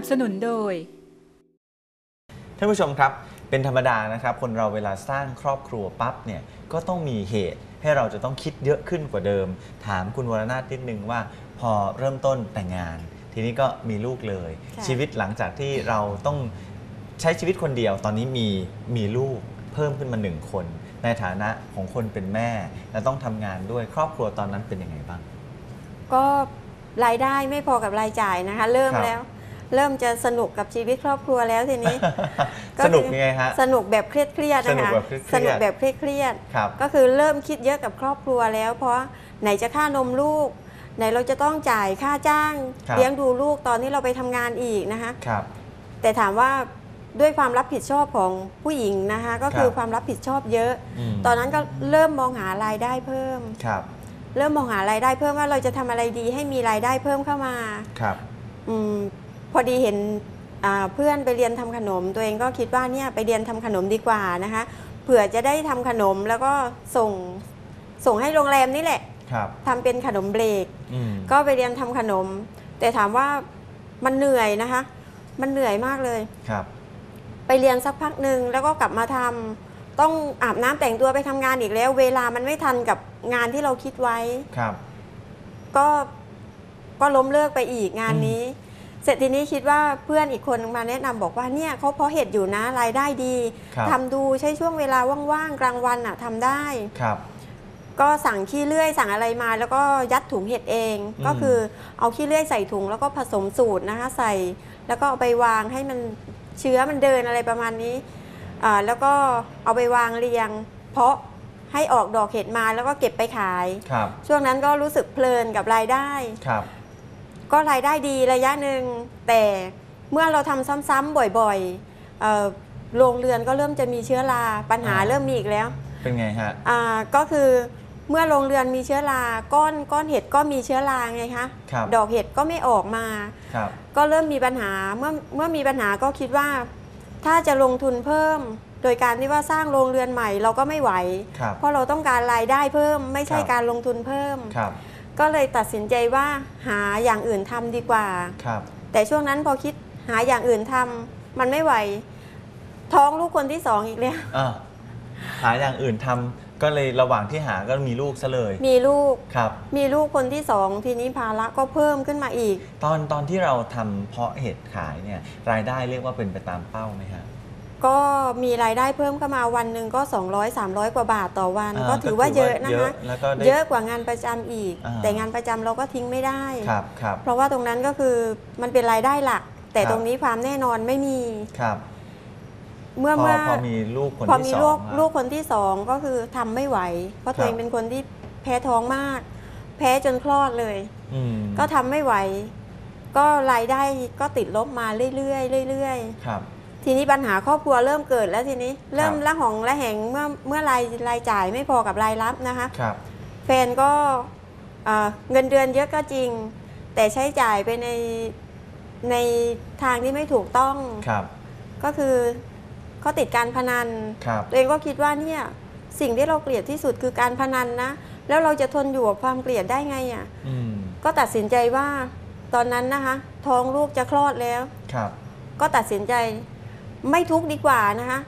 นับสนุนโดย ท่านผู้ชมครับ เป็นธรรมดานะครับ คนเราเวลาสร้างครอบครัวปั๊บเนี่ยก็ต้องมีเหตุ ให้เราจะต้องคิดเยอะขึ้นกว่าเดิม ถามคุณวรนาถนิดนึงว่า พอเริ่มต้นแต่งงาน ทีนี้ก็มีลูกเลย ค่ะ ชีวิตหลังจากที่เราต้องใช้ชีวิตคนเดียว ตอนนี้มีมีลูกเพิ่มขึ้นมาหนึ่งคน ในฐานะของคนเป็นแม่ และต้องทำงานด้วยครอบครัวตอนนั้นเป็นยังไงบ้าง ก็รายได้ไม่พอกับรายจ่ายนะคะ เริ่มครับ แล้ว เริ่มจะสนุกกับชีวิตครอบครัวแล้วทีนี้ สนุกยังไงฮะ สนุกแบบเครียดๆนะคะสนุกแบบเครียดๆสนุกแบบเครียดครับๆก็คือเริ่มคิดเยอะกับครอบครัวแล้ว เพราะไหนจะค่านมลูก ไหนเราจะต้องจ่ายค่าจ้างครับเลี้ยงดูลูกตอนที่เราไปทำงานอีกนะคะครับแต่ถามว่าด้วยความรับผิดชอบของผู้หญิงนะคะก็คือครับความรับผิดชอบเยอะมตอนนั้นก็เริ่มมองหารายได้เพิ่มครับเริ่มมองหารายได้เพิ่มว่าเราจะทำอะไรดีให้มีรายได้เพิ่มเข้ามาครับอม พอดีเห็นอ่าเพื่อนไปเรียนทำขนม ตัวเองก็คิดว่าเนี่ยไปเรียนทำขนมดีกว่านะคะเผื่อจะได้ทำขนมแล้วก็ส่งส่งให้โรงแรมนี่แหละครับทำเป็นขนมเบรกอืมก็ไปเรียนทำขนม แต่ถามว่ามันเหนื่อยนะคะ มันเหนื่อยมากเลยครับ ไปเรียนสักพักหนึ่งแล้วก็กลับมาทำต้องอาบน้ำแต่งตัวไปทำงานอีกแล้ว เวลามันไม่ทันกับงานที่เราคิดไว้ครับ ก็ก็ล้มเลิกไปอีกงานนี้ เสร็จทีนี้คิดว่าเพื่อนอีกคนมาแนะนำบอกว่าเนี่ยเขาเพาะเห็ดอยู่นะรายได้ดีครับทำดูใช้ช่วงเวลาว่างๆกลางวันอะทำได้ครับ ก็สั่งขี้เลื่อยสั่งอะไรมา แล้วก็ยัดถุงเห็ดเองอืมก็คือเอาขี้เลื่อยใส่ถุงแล้วก็ผสมสูตรนะคะใส่ แล้วก็เอาไปวางให้มันเชื้อมันเดินอะไรประมาณนี้อ่าแล้วก็เอาไปวางเรียง เพาะให้ออกดอกเห็ดมาแล้วก็เก็บไปขายครับช่วงนั้นก็รู้สึกเพลินกับรายได้ครับ ก็รายได้ดีระยะหนึ่งแต่เมื่อเราทำซ้ำๆบ่อยๆเอ่อโรงเรือนก็เริ่มจะมีเชื้อราปัญหาอ่าเริ่มมีอีกแล้ว เป็นไงฮะอ่าก็คือเมื่อโรงเรือนมีเชื้อราก้อนก้อนเห็ดก็มีเชื้อราไงคะครับดอกเห็ดก็ไม่ออกมา ครับ ก็เริ่มมีปัญหาเมื่อเมื่อมีปัญหาก็คิดว่า ถ้าจะลงทุนเพิ่ม โดยการที่ว่าสร้างโรงเรือนใหม่เราก็ไม่ไหว ครับเพราะเราต้องการรายได้เพิ่มไม่ใช่ครับ การลงทุนเพิ่ม ครับ ก็เลยตัดสินใจว่าหาอย่างอื่นทำดีกว่า ครับ แต่ช่วงนั้นพอคิดหาอย่างอื่นทำมันไม่ไหว ท้องลูกคนที่สองอีกแล้วอ่าหาอย่างอื่นทำก็เลยระหว่างที่หาก็มีลูกซะเลย มีลูกครับ มีลูกคนที่สองทีนี้ภาระก็เพิ่มขึ้นมาอีก ตอนตอนที่เราทำเพาะเห็ดขายเนี่ยรายได้เรียกว่าเป็นไปตามเป้าไหมฮะ ก็มีรายได้เพิ่มเข้ามาวันหนึ่งก็ 200 300 กว่าบาทต่อวัน อ่าก็ถือว่าเยอะนะเยคะอะแล้วก็ได้เยอะกว่างานประจำอีก อ่า แต่งานประจำเราก็ทิ้งไม่ได้ ครับครับ เพราะว่าตรงนั้นก็คือมันเป็นรายได้หลัก แต่ครับ ตรงนี้ความแน่นอนไม่มีครับเมื่อพอเมื่อพอมีลูกคนพอที่มีสอลูงกอะ ลูกคนที่สองก็คือทำไม่ไหว เพราะตัวเองครับเป็นคนที่แพ้ท้องมาก แพ้จนคลอดเลย อืมก็ทำไม่ไหว ก็รายได้ก็ติดลบมาเรื่อยๆเรื่อยๆครับ ทีนี้ปัญหาครอบครัวเริ่มเกิดแล้วทีนี้เริ่มครับละหองละแหงเมื่อเมื่อรายรายจ่ายไม่พอกับรายรับนะคะครับแฟนก็เอ่อเงินเดือนเยอะก็จริง แต่ใช้จ่ายไปในในทางที่ไม่ถูกต้องครับ ก็คือเขาติดการพนันครับตัวเองก็คิดว่าเนี่ยสิ่งที่เราเกลียดที่สุดคือการพนันนะแล้วเราจะทนอยู่กับความเกลียดได้ไงอะ่ะอืมก็ตัดสินใจว่าตอนนั้นนะคะ ท้องลูกจะคลอดแล้วครับก็ตัดสินใจ ไม่ทุกข์ดีกว่านะคะ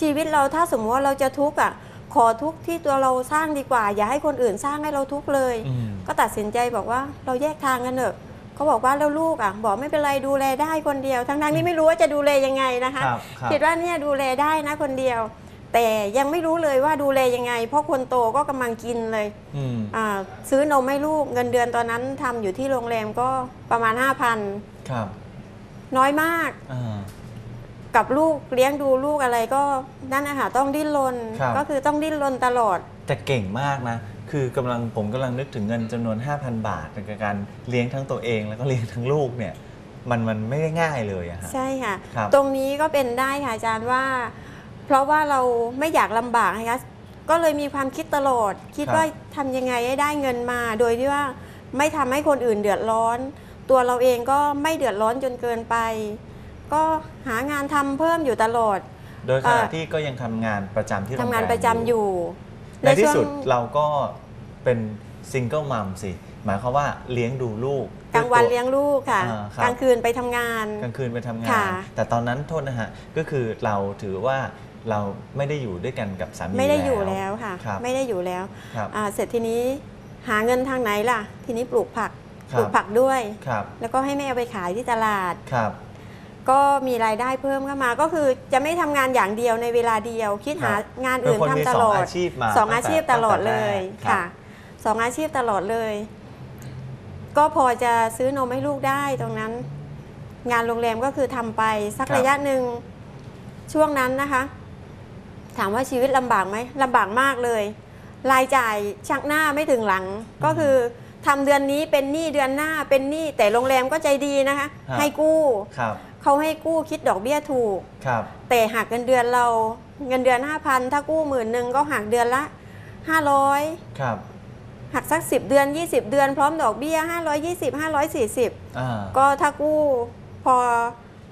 ชีวิตเราถ้าสมมติว่าเราจะทุกข์อะขอทุกข์ที่ตัวเราสร้างดีกว่า อย่าให้คนอื่นสร้างให้เราทุกข์เลยอืมก็ตัดสินใจบอกว่าเราแยกทางกันเถอะเขาบอกว่าแล้วลูกอะบอกไม่เป็นไรดูแลได้คนเดียว ทั้งๆที่ไม่รู้ว่าจะดูแลยังไงนะคะครับครับคิดว่าเนี่ยดูแลได้นะคนเดียว แต่ยังไม่รู้เลยว่าดูแลยังไง เพราะคนโตก็กำลังกินเลยอืมอ่าซื้อนมให้ลูกเงินเดือนตอนนั้นทำอยู่ที่โรงแรมก็ประมาณ5,000ครับน้อยมากอ่า กับลูกเลี้ยงดูลูกอะไรก็นั่นนะคะต้องดิ้นรนครับ ก็คือต้องดิ้นรนตลอด แต่เก่งมากนะ คือกำลังผมกำลังนึกถึงเงินจำนวน 5,000 บาทในการเลี้ยงทั้งตัวเองแล้วก็เลี้ยงทั้งลูกเนี่ย มันมันไม่ได้ง่ายเลยอะฮะ ใช่ค่ะ ครับตรงนี้ก็เป็นได้ค่ะอาจารย์ว่า เพราะว่าเราไม่อยากลำบากนะคะก็เลยมีความคิดตลอด คิดว่าทำยังไงให้ได้เงินมา โดยที่ว่าไม่ทำให้คนอื่นเดือดร้อน ตัวเราเองก็ไม่เดือดร้อนจนเกินไป ก็หางานทำเพิ่มอยู่ตลอด โดยขณะเอ่อที่ก็ยังทำงานประจำที่โรงทำแรมงานประจำอยู่ในที่สุดช่วง เราก็เป็นซิงเกิลมัมสิ หมายความว่าเลี้ยงดูลูก กลางวันด้ยตัเลี้ยงลูกค่ะ อ่าครับ กลางคืนไปทำงาน กลางคืนไปทำงาน ค่ะ แต่ตอนนั้นโทษนะฮะ ก็คือเราถือว่าเราไม่ได้อยู่ด้วยกันกับสามีไม่ได้อยู่แล้วค่ะ ครับไม่ได้อยู่แล้วครับ อ่าเสร็จทีนี้หาเงินทางไหนล่ะ ทีนี้ปลูกผัก ครับ ปลูกผักด้วย ครับ แล้วก็ให้แม่เอาไปขายที่ตลาด ครับ ก็มีรายได้เพิ่มเข้ามา ก็คือจะไม่ทำงานอย่างเดียวในเวลาเดียว คิดหาครับงานอื่นเป็นคนมีทำตลอสองดอาชีพมาสองตั้อางแต่ชีพตลอดตั้งแต่เลยแรก ค่ะครับสองอาชีพตลอดเลย ก็พอจะซื้อนมให้ลูกได้ตรงนั้น งานโรงแรมก็คือทำไปสักครับ ระยะหนึ่งช่วงนั้นนะคะ ถามว่าชีวิตลำบากไหมลำบากมากเลย รายจ่ายชักหน้าไม่ถึงหลัง ก็คือทำเดือนนี้เป็นหนี้เดือนหน้าเป็นหนี้แต่โรงแรมก็ใจดีนะคะ ฮะ ให้กู้ ครับ เขาให้กู้คิดดอกเบี้ยถูก ครับแต่หักเงินเดือนเราเงินเดือน 5,000 ถ้ากู้หมื่นหนึ่งก็หักเดือนละ 500 ครับหักสัก 10 เดือน 20 เดือนพร้อมดอกเบี้ย 520 540 อ่าก็ถ้ากู้พอ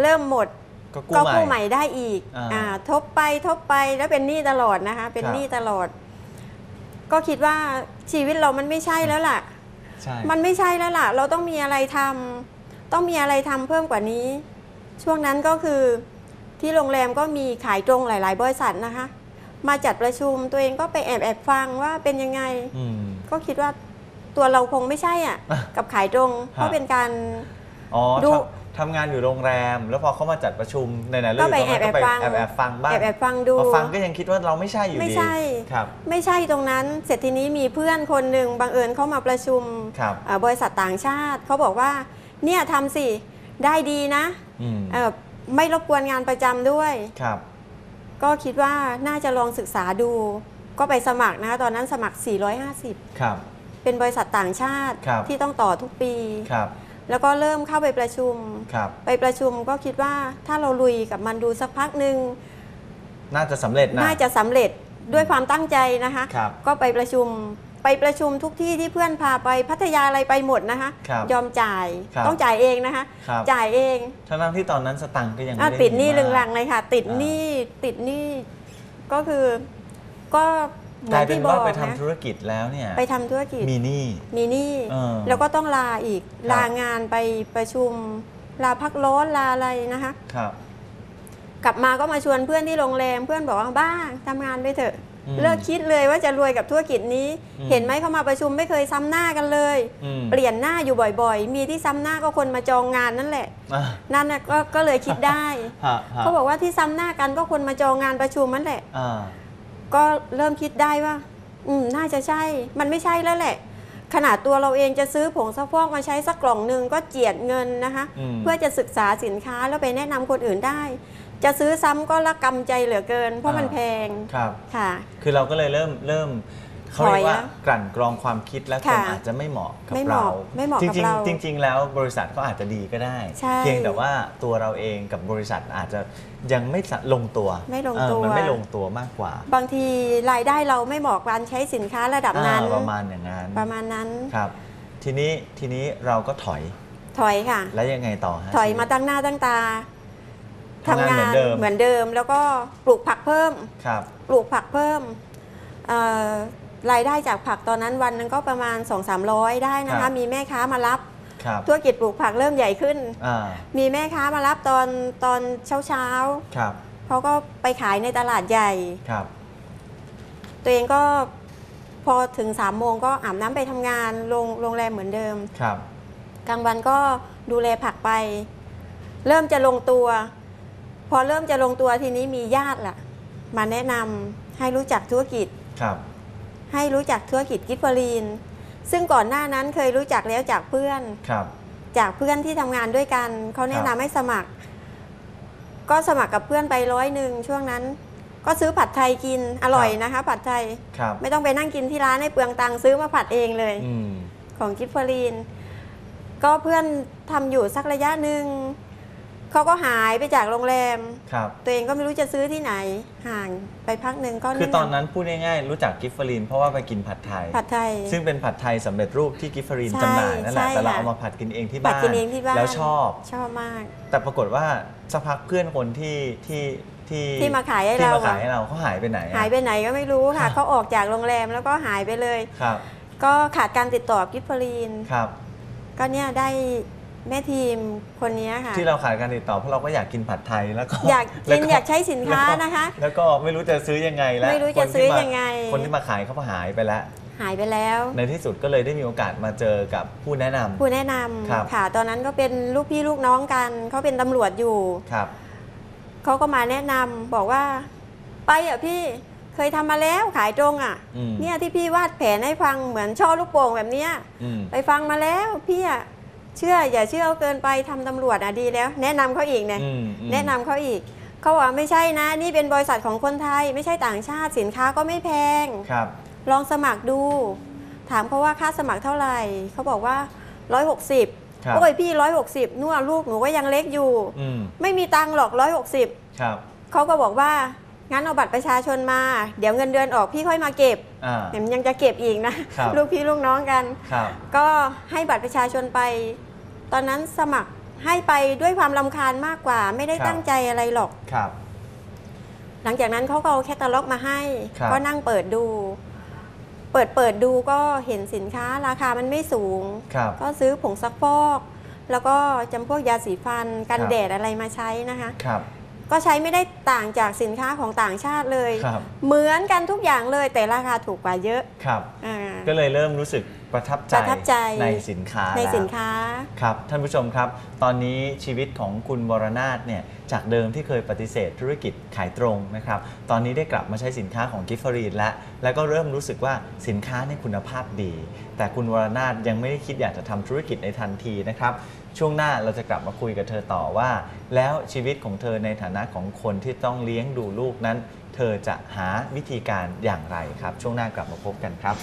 เริ่มหมดก็กู้ก็ใหม่กู้ใหม่ได้อีกอ่าอ่าทบไปทบไปแล้วเป็นหนี้ตลอดนะคะ เป็นครับ หนี้ตลอด ก็คิดว่าชีวิตเรามันไม่ใช่แล้วล่ะ ใช่มันไม่ใช่แล้วล่ะ เราต้องมีอะไรทำต้องมีอะไรทำเพิ่มกว่านี้ ช่วงนั้นก็คือที่โรงแรมก็มีขายตรงหลาย ๆ บริษัทนะคะ มาจัดประชุมตัวเองก็ไปแอบแอบฟังว่าเป็นยังไงอืมก็คิดว่าตัวเราคงไม่ใช่อะอะกับขายตรงเพราะเป็นการอ๋อดูทำทำงานอยู่โรงแรม แล้วพอเขามาจัดประชุมในไหนๆก็ไปเรื่แอบก็ไปแอบฟังแอบแอบฟังบ้างแอบแอบฟังดูพอฟังก็ยังคิดว่าเราไม่ใช่อยู่ดีไม่ใช่ครับไม่ใช่ตรงนั้น เสร็จทีนี้มีเพื่อนคนหนึ่งบังเอิญเข้ามาประชุมครับอ่าบริษัทต่างชาติเขาบอกว่าเนี่ยทำสิได้ดีนะอืมเอ่อ ไม่รบกวนงานประจำด้วยครับ ก็คิดว่าน่าจะลองศึกษาดู ก็ไปสมัครนะคะตอนนั้นสมัคร 450 ครับ เป็นบริษัทต่างชาติครับที่ต้องต่อทุกปีครับแล้วก็เริ่มเข้าไปประชุมครับไปประชุมก็คิดว่าถ้าเราลุยกับมันดูสักพักหนึ่งน่าจะสำเร็จนะ น่าจะสำเร็จด้วยความตั้งใจนะคะครับก็ไปประชุม ไปประชุมทุกที่ที่เพื่อนพาไปพัทยาอะไรไปหมดนะคะ ครับยอมจ่ายครับต้องจ่ายเองนะคะ ครับ จ่ายเองทั้งๆที่ตอนนั้นสตังค์ก็ยังไม่อะได้ติดหนี้มีลึงมากลังเลยค่ะ ติดอ่าหนี้ติดหนี้ก็คือก็เหมืกอลายนเป็นที่บว่าอกไปนะทำธุรกิจแล้วเนี่ยไปทำธุรกิจ มีหนี้ มีหนี้เออแล้วก็ต้องลาอีกครับ ลางานไปประชุม ลาพักร้อนลาอะไรนะคะ ครับ กลับมาก็มาชวนเพื่อนที่โรงแรมเพื่อนบอกว่าบ้าทำงานไปเถอะอืม เลิกคิดเลยว่าจะรวยกับธุรกิจนี้อืมเห็นไหมเขามาประชุมไม่เคยซ้ำหน้ากันเลยอืมเปลี่ยนหน้าอยู่บ่อยๆ มีที่ซ้ำหน้าก็คนมาจองงานนั่นแหละอะนั่นน่ะก็ก็เลยคิดได้ฮะฮะเขาบอกว่าที่ซ้ำหน้ากันก็คนมาจองงานประชุมนั่นแหละอ่าก็เริ่มคิดได้ว่า อืมน่าจะใช่ มันไม่ใช่แล้วแหละ ขนาดตัวเราเองจะซื้อผงซักฟอกมาใช้สักกล่องหนึ่งก็เจียดเงินนะคะอืมเพื่อจะศึกษาสินค้าแล้วไปแนะนำคนอื่นได้ จะซื้อซ้ำก็ละกำใจเหลือเกิน เพราะมันอ่าแพงครับ ค่ะ คือเราก็เลยเริ่มเริ่มเขาเรียกว่าถอยละกลั่นกรองความคิดและคนค่ะอาจจะไม่เหมาะกับไม่เหเรา มาะไม่เหมาะจกับริงเราๆจริง ๆ แล้วบริษัทก็อาจจะดีก็ได้ ใช่เพียงแต่ว่าตัวเราเองกับบริษัทอาจจะยังไม่สะลงตัวไม่ลงเออตัว มันไม่ลงตัวมากกว่าบางทีรายได้เราไม่เหมาะกับการใช้สินค้าระดับนั้น อ่าประมาณอย่างนั้นประมาณนั้น ครับ ทีนี้ทีนี้เราก็ถอยถอยค่ะ แล้วยังไงต่อฮะถอยมาตั้งหน้าตั้งตา ทำงานเหมือนเดิมเหมือนเดิม แล้วก็ปลูกผักเพิ่มครับปลูกผักเพิ่มเอ่อรายได้จากผักตอนนั้นวันหนึงก็ประมาณ 2 3 0 0 ได้นะครัคะบมีแม่ค้ามารับครับธุรกิจปลูกผักเริ่มใหญ่ขึ้นอ่ามีแม่ค้ามารับตอนตอนเช้าเช้าครับๆเขาก็ไปขายในตลาดใหญ่ครับ ตัวเองก็พอถึง3ามโมงก็อาบน้ำไปทำงานโรงโรงแรมเหมือนเดิม ครับ กลางวันก็ดูแลผักไป เริ่มจะลงตัว พอเริ่มจะลงตัวทีนี้มีญาติล่ะ มาแนะนำให้รู้จักธุรกิจ ครับ ให้รู้จักธุรกิจกิฟเฟอรีน ซึ่งก่อนหน้านั้นเคยรู้จักแล้วจากเพื่อน ครับ จากเพื่อนที่ทำงานด้วยกัน เขาแนะครับนำให้สมัคร ก็สมัครกับเพื่อนไปร้อยหนึ่งช่วงนั้น ก็ซื้อผัดไทยกินอร่อยนะคะ ผัดไทยครับ ไม่ต้องไปนั่งกินที่ร้านให้เปลืองตังค์ซื้อมาผัดเองเลย อืม ของกิฟเฟอรีน ก็เพื่อนทำอยู่สักระยะหนึ่ง เขาก็หายไปจากโรงแรม ครับ ตัวเองก็ไม่รู้จะซื้อที่ไหน ห่างไปพักหนึ่งก็คือแะำตอนนั้นพูดง่ายๆรู้จักกิฟเฟอรีนเพราะว่าไปกินผัดไทย ผัดไทย ซึ่งเป็นผัดไทยสำเร็จรูปที่กิฟเฟอรีนใช่จำหน่ายนั่นแหละใช่แต่เราค่ะ เอามาผัดกินเองที่ผัดบ้านกินเองที่บ้านแล้วชอบ ชอบมาก แต่ปรากฏว่าสักพักเพื่อนคนที่ที่ที่ที่มาขายให้ที่เรามาขายอะ ให้เราเขาหายไปไหนอะ หายไปไหนก็ไม่รู้ค่ะ เขาออกจากโรงแรมแล้วก็หายไปเลย ครับ ก็ขาดการติดต่อกิฟฟรีน ครับ ก็เนี่ยได้ แม่ทีมคนนี้ค่ะ ที่เราขาดการติดต่อเพราะเราก็อยากกินผัดไทยแล้วก็อยากแล้วกินอยากใช้สินค้าแล้วก็นะคะ แล้วก็ไม่รู้จะซื้อยังไงแล้วไม่รู้จะคนที่ซื้อมายังไง คนที่มาขายเขาก็หายไปแล้วหายไปแล้ว ในที่สุดก็เลยได้มีโอกาสมาเจอกับผู้แนะนำผู้แนะนครับำค่ะ ตอนนั้นก็เป็นลูกพี่ลูกน้องกันเขาเป็นตำรวจอยู่ครับเขาก็มาแนะนำบอกว่า ไปอะพี่เคยทำมาแล้วขายตรงอะอืมเนี่ยที่พี่วาดแผนให้ฟังเหมือนช่อลูกโป่งแบบเนี้ยอืมไปฟังมาแล้วพี่อะ เชื่ออย่าเชื่อเกินไปทำตำรวจอะดีแล้ว แนะนำเขาอีกเนี่ยอืมอืมแนะนำเขาอีกเขาบอกว่าไม่ใช่นะ นี่เป็นบริษัทของคนไทย ไม่ใช่ต่างชาติสินค้าก็ไม่แพงครับ ลองสมัครดู ถามเขาว่าค่าสมัครเท่าไหร่เขาบอกว่า 160ครับโอ้ยพี่160นู่นลูกหนูก็ยังเล็กอยู่อืมไม่มีตังค์หรอก160ครับเขาก็บอกว่า งั้นเอาบัตรประชาชนมา เดี๋ยวเงินเดือนออกพี่ค่อยมาเก็บอ่าแถมยังจะเก็บอีกนะ ครับ ลูกพี่ลูกน้องกัน ครับ ก็ให้บัตรประชาชนไป ตอนนั้นสมัครให้ไปด้วยความลำคาญมากกว่า ไม่ได้ครับ ตั้งใจอะไรหรอก ครับ หลังจากนั้นเขาก็เอาแคตตาล็อกมาให้ ครับ ก็นั่งเปิดดู เปิดเปิดดูก็เห็นสินค้าราคามันไม่สูง ครับ ก็ซื้อผงซักฟอก แล้วก็จำพวกยาสีฟัน กันครับ แดดอะไรมาใช้นะคะ ครับ ก็ใช้ไม่ได้ต่างจากสินค้าของต่างชาติเลยครับเหมือนกันทุกอย่างเลยแต่ราคาถูกกว่าเยอะครับอ่า ก็เลยเริ่มรู้สึกประทับใจประทับใจในสินค้าในแล้วสินค้าครับท่านผู้ชมครับ ตอนนี้ชีวิตของคุณวรนาถเนี่ยจากเดิมที่เคยปฏิเสธธุรกิจขายตรงนะครับตอนนี้ได้กลับมาใช้สินค้าของกิฟฟรีนแล้วแล้วก็เริ่มรู้สึกว่าสินค้าในยคุณภาพดี แต่คุณวรนาถยังไม่ได้คิดอยากจะทำธุรกิจในทันทีนะครับช่วงหน้าเราจะกลับมาคุยกับเธอต่อว่า แล้วชีวิตของเธอในฐานะของคนที่ต้องเลี้ยงดูลูกนั้น เธอจะหาวิธีการอย่างไรครับ ช่วงหน้ากลับมาพบกันครับ